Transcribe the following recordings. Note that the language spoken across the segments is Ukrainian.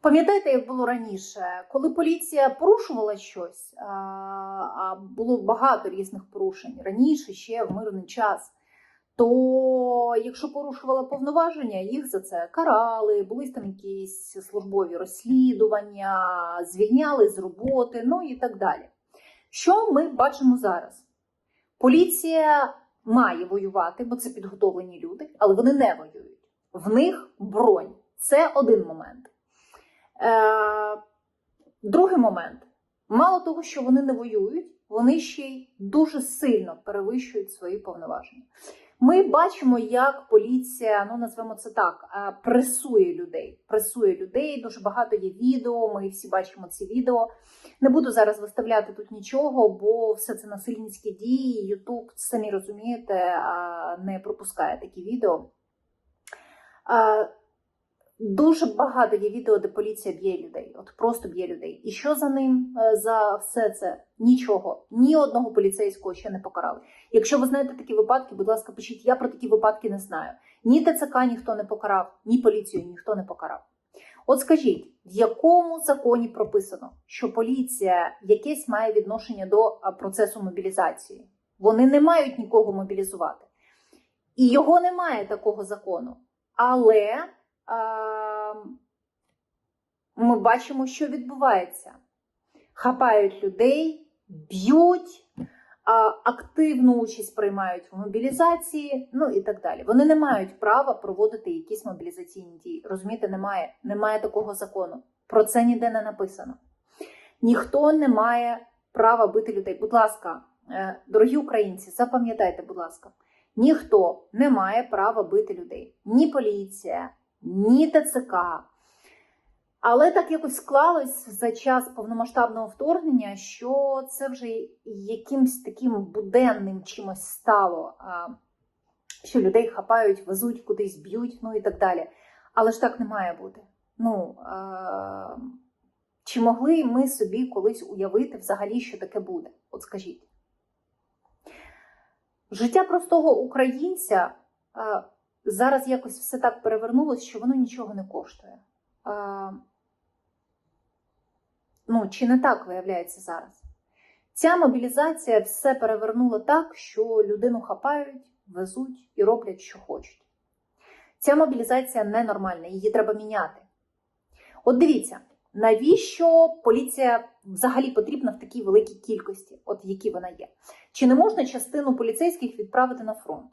Пам'ятаєте, як було раніше, коли поліція порушувала щось, а, було багато різних порушень раніше, ще в мирний час. То якщо порушувала повноваження, їх за це карали, були там якісь службові розслідування, звільняли з роботи, ну і так далі. Що ми бачимо зараз? Поліція має воювати, бо це підготовлені люди, але вони не воюють. В них бронь. Це один момент. Е, другий момент. Мало того, що вони не воюють, вони ще й дуже сильно перевищують свої повноваження. Ми бачимо, як поліція, ну назвемо це так, е, пресує людей. Пресує людей. Дуже багато є відео. Ми всі бачимо ці відео. Не буду зараз виставляти тут нічого, бо все це насильницькі дії. Ютуб, самі розумієте, е, не пропускає такі відео. Е, Дуже багато є відео, де поліція б'є людей, от просто б'є людей. І що за ним е, за все це? Нічого, ні одного поліцейського ще не покарали. Якщо ви знаєте такі випадки, будь ласка, пишіть. Я про такі випадки не знаю. Ні ТЦК ніхто не покарав, ні поліцію ніхто не покарав. От скажіть, в якому законі прописано, що поліція якесь має відношення до процесу мобілізації? Вони не мають нікого мобілізувати. І його немає такого закону. Але ми бачимо, що відбувається. Хапають людей, б'ють, активну участь приймають в мобілізації, ну і так далі. Вони не мають права проводити якісь мобілізаційні дії. Розумієте, немає, немає такого закону. Про це ніде не написано. Ніхто не має права бити людей. Будь ласка, е, дорогі українці, запам'ятайте, будь ласка, ніхто не має права бити людей. Ні поліція, ні ТЦК. Але так якось склалось за час повномасштабного вторгнення, що це вже якимсь таким буденним чимось стало, що людей хапають, везуть кудись, б'ють, ну і так далі. Але ж так не має бути. Ну, чи могли ми собі колись уявити взагалі, що таке буде? От скажіть. Життя простого українця зараз якось все так перевернулося, що воно нічого не коштує. А, Ну, чи не так виявляється зараз? Ця мобілізація все перевернула так, що людину хапають, везуть і роблять, що хочуть. Ця мобілізація ненормальна, її треба міняти. От дивіться, навіщо поліція взагалі потрібна в такій великій кількості, от які вона є? Чи не можна частину поліцейських відправити на фронт?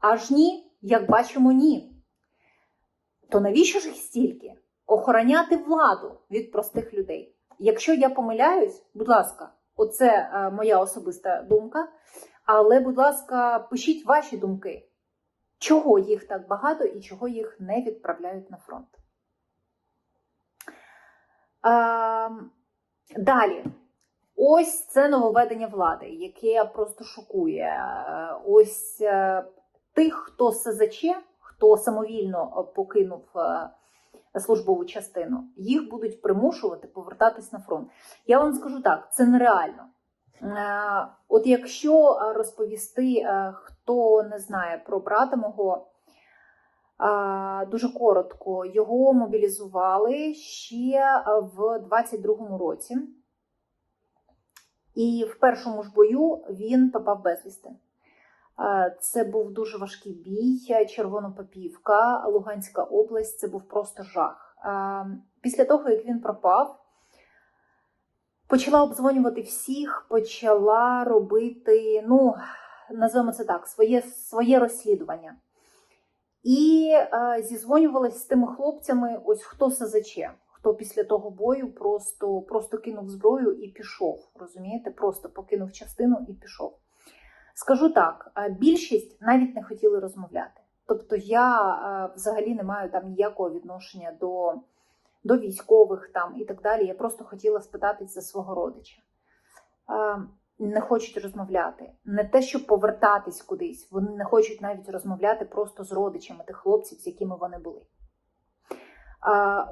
Аж ні, як бачимо, ні. То навіщо ж їх стільки? Охороняти владу від простих людей. Якщо я помиляюсь, будь ласка, оце е, моя особиста думка. Але, будь ласка, пишіть ваші думки, чого їх так багато і чого їх не відправляють на фронт. Е, далі. Ось це нововведення влади, яке просто шокує. Е, Ось е, тих, хто СЗЧ, хто самовільно е, покинув. е, службову частину, їх будуть примушувати повертатись на фронт. Я вам скажу так: це нереально. Е, От якщо розповісти, хто не знає про брата мого, дуже коротко, його мобілізували ще в 22-му році, і в першому ж бою він попав безвісти. Е, Це був дуже важкий бій, Червонопопівка, Луганська область. Це був просто жах. Е, Після того, як він пропав, почала обдзвонювати всіх, почала робити, ну, називаємо це так, своє, своє розслідування. І е, зізвонювалася з тими хлопцями, ось хто СЗЧ, хто після того бою просто, просто кинув зброю і пішов. Розумієте, просто покинув частину і пішов. Скажу так, е, більшість навіть не хотіли розмовляти. Тобто я е, взагалі не маю там ніякого відношення до, до військових там і так далі. Я просто хотіла спитатись за свого родича. Е, Не хочуть розмовляти. Не те, щоб повертатись кудись. Вони не хочуть навіть розмовляти просто з родичами тих хлопців, з якими вони були.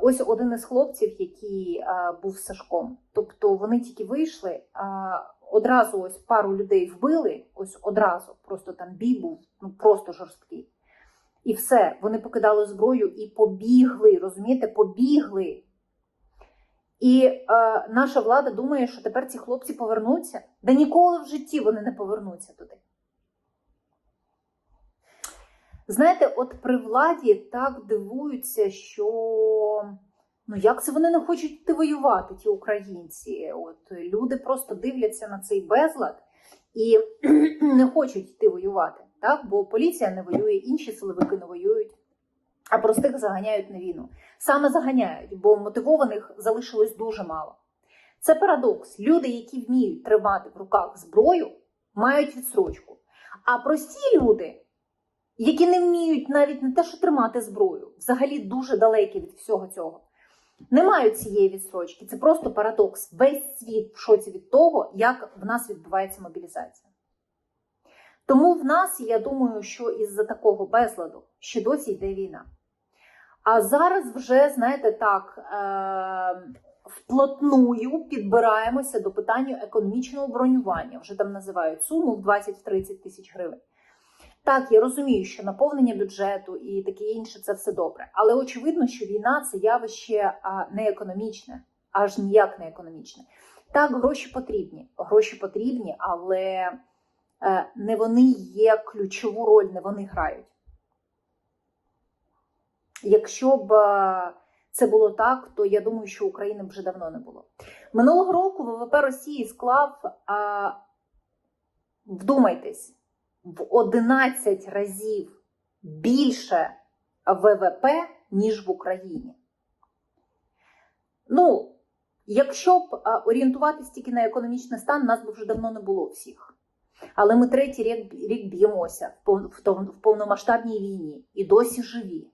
Ось один із хлопців, який був Сашком. Тобто вони тільки вийшли, одразу ось пару людей вбили, ось одразу, просто там бій був ну, просто жорсткий. І все, вони покидали зброю і побігли, розумієте, побігли. І е, наша влада думає, що тепер ці хлопці повернуться. Да ніколи в житті вони не повернуться туди. Знаєте, от при владі так дивуються, що ну як це вони не хочуть йти воювати, ті українці. От люди просто дивляться на цей безлад і не хочуть йти воювати. Так? Бо поліція не воює, інші силовики не воюють, а простих заганяють на війну. Саме заганяють, бо мотивованих залишилось дуже мало. Це парадокс. Люди, які вміють тримати в руках зброю, мають відсрочку. А прості люди, які не вміють навіть не те, що тримати зброю, взагалі дуже далекі від всього цього, не мають цієї відсрочки. Це просто парадокс. Весь світ в шоці від того, як в нас відбувається мобілізація. Тому в нас, я думаю, що із-за такого безладу ще досі йде війна. А зараз вже, знаєте, так, е- вплотную підбираємося до питання економічного бронювання. Вже там називають суму в 20-30 тисяч гривень. Так, я розумію, що наповнення бюджету і таке інше це все добре. Але очевидно, що війна це явище не економічне, аж ніяк не економічне. Так, гроші потрібні. Гроші потрібні, але е, не вони є ключову роль, не вони грають. Якщо б е, це було так, то я думаю, що України вже давно не було. Минулого року ВВП Росії склав, вдумайтесь, в 11 разів більше ВВП, ніж в Україні. Ну, якщо б орієнтуватись тільки на економічний стан, нас би вже давно не було всіх. Але ми третій рік, рік б'ємося в повномасштабній війні і досі живі.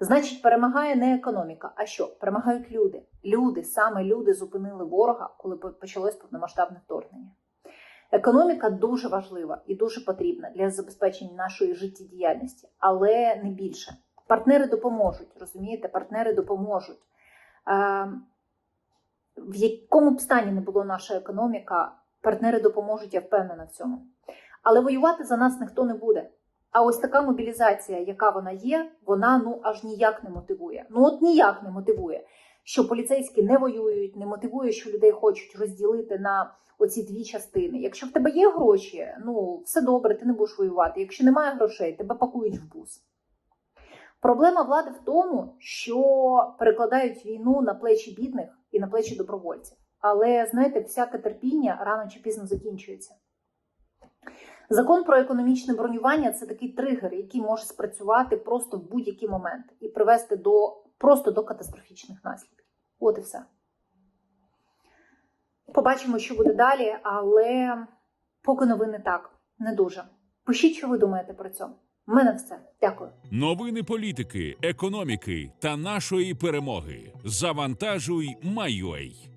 Значить, перемагає не економіка. А що? Перемагають люди. Люди, саме люди зупинили ворога, коли почалось повномасштабне вторгнення. Економіка дуже важлива і дуже потрібна для забезпечення нашої життєдіяльності, але не більше. Партнери допоможуть, розумієте? Партнери допоможуть. Е, в якому б стані не була наша економіка, партнери допоможуть, я впевнена в цьому. Але воювати за нас ніхто не буде. А ось така мобілізація, яка вона є, вона ну аж ніяк не мотивує. Ну от ніяк не мотивує, що поліцейські не воюють, не мотивує, що людей хочуть розділити на оці дві частини. Якщо в тебе є гроші, ну все добре, ти не будеш воювати. Якщо немає грошей, тебе пакують в бус. Проблема влади в тому, що перекладають війну на плечі бідних і на плечі добровольців. Але знаєте, всяке терпіння рано чи пізно закінчується. Закон про економічне бронювання це такий тригер, який може спрацювати просто в будь-який момент і привести до просто до катастрофічних наслідків. От і все. Побачимо, що буде далі, але поки новини так, не дуже. Пишіть, що ви думаєте про це. У мене все. Дякую. Новини політики, економіки та нашої перемоги. Завантажуй, майой.